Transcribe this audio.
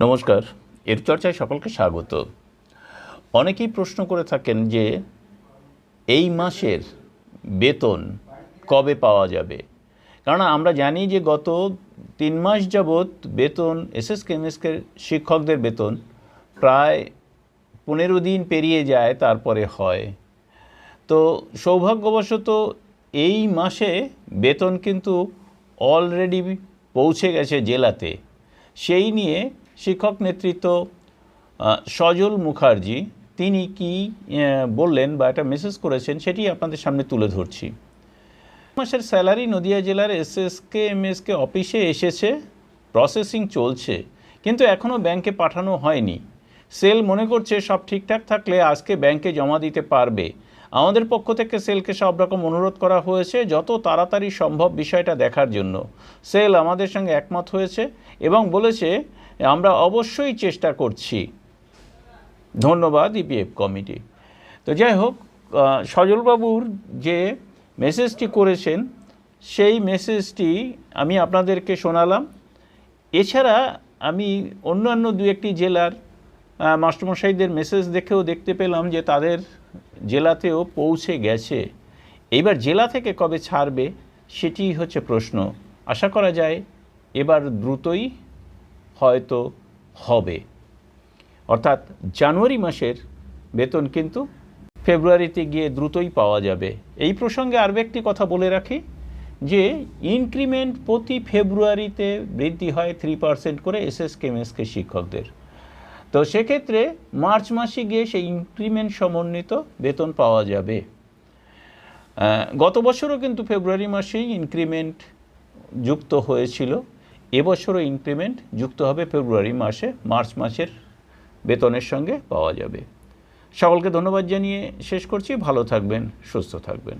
নমস্কার। এর চর্চায় সকলকে স্বাগত। অনেকেই প্রশ্ন করে থাকেন যে, এই মাসের বেতন কবে পাওয়া যাবে? কারণ আমরা জানি যে গত তিন মাস যাবৎ বেতন, এসএস কেমএসকে শিক্ষকদের বেতন প্রায় পনেরো দিন পেরিয়ে যায়, তারপরে হয়। তো সৌভাগ্যবশত এই মাসে বেতন কিন্তু অলরেডি পৌঁছে গেছে জেলাতে। সেই নিয়ে শিক্ষক নেতৃত্ব সজল মুখার্জি, তিনি কি বললেন বা একটা মেসেজ করেছেন সেটি আপনাদের সামনে তুলে ধরছি। মাসের স্যালারি নদিয়া জেলার এসএসকে এমএসকে অফিসে এসেছে প্রসেসিং চলছে, কিন্তু এখনও ব্যাংকে পাঠানো হয়নি। সেল মনে করছে সব ঠিকঠাক থাকলে আজকে ব্যাংকে জমা দিতে পারবে। আমাদের পক্ষ থেকে সেলকে সব রকম অনুরোধ করা হয়েছে, যত তাড়াতাড়ি সম্ভব বিষয়টা দেখার জন্য। সেল আমাদের সঙ্গে একমত হয়েছে এবং বলেছে আমরা অবশ্যই চেষ্টা করছি। ধন্যবাদ ইপিএফ কমিটি। তো যাই হোক সজলবাবুর যে মেসেজটি করেছেন, সেই মেসেজটি আমি আপনাদেরকে শোনালাম। এছাড়া আমি অন্যান্য দু একটি জেলার মাস্টারমশাইদের মেসেজ দেখেও দেখতে পেলাম যে তাদের জেলাতেও পৌঁছে গেছে। এবার জেলা থেকে কবে ছাড়বে সেটি হচ্ছে প্রশ্ন। আশা করা যায় এবার দ্রুতই হয়তো হবে। অর্থাৎ জানুয়ারি মাসের বেতন কিন্তু ফেব্রুয়ারিতে গিয়ে দ্রুতই পাওয়া যাবে। এই প্রসঙ্গে আরও একটি কথা বলে রাখি যে, ইনক্রিমেন্ট প্রতি ফেব্রুয়ারিতে বৃদ্ধি হয় থ্রি পার্সেন্ট করে এসএস কেমএসকে শিক্ষকদের। তো সেক্ষেত্রে মার্চ মাসে গিয়ে সেই ইনক্রিমেন্ট সমন্বিত বেতন পাওয়া যাবে। গত বছরও কিন্তু ফেব্রুয়ারি মাসেই ইনক্রিমেন্ট যুক্ত হয়েছিল। এবছরও ইনক্রিমেন্ট যুক্ত হবে ফেব্রুয়ারি মাসে, মার্চ মাসের বেতনের সঙ্গে পাওয়া যাবে। সকলকে ধন্যবাদ জানিয়ে শেষ করছি। ভালো থাকবেন, সুস্থ থাকবেন।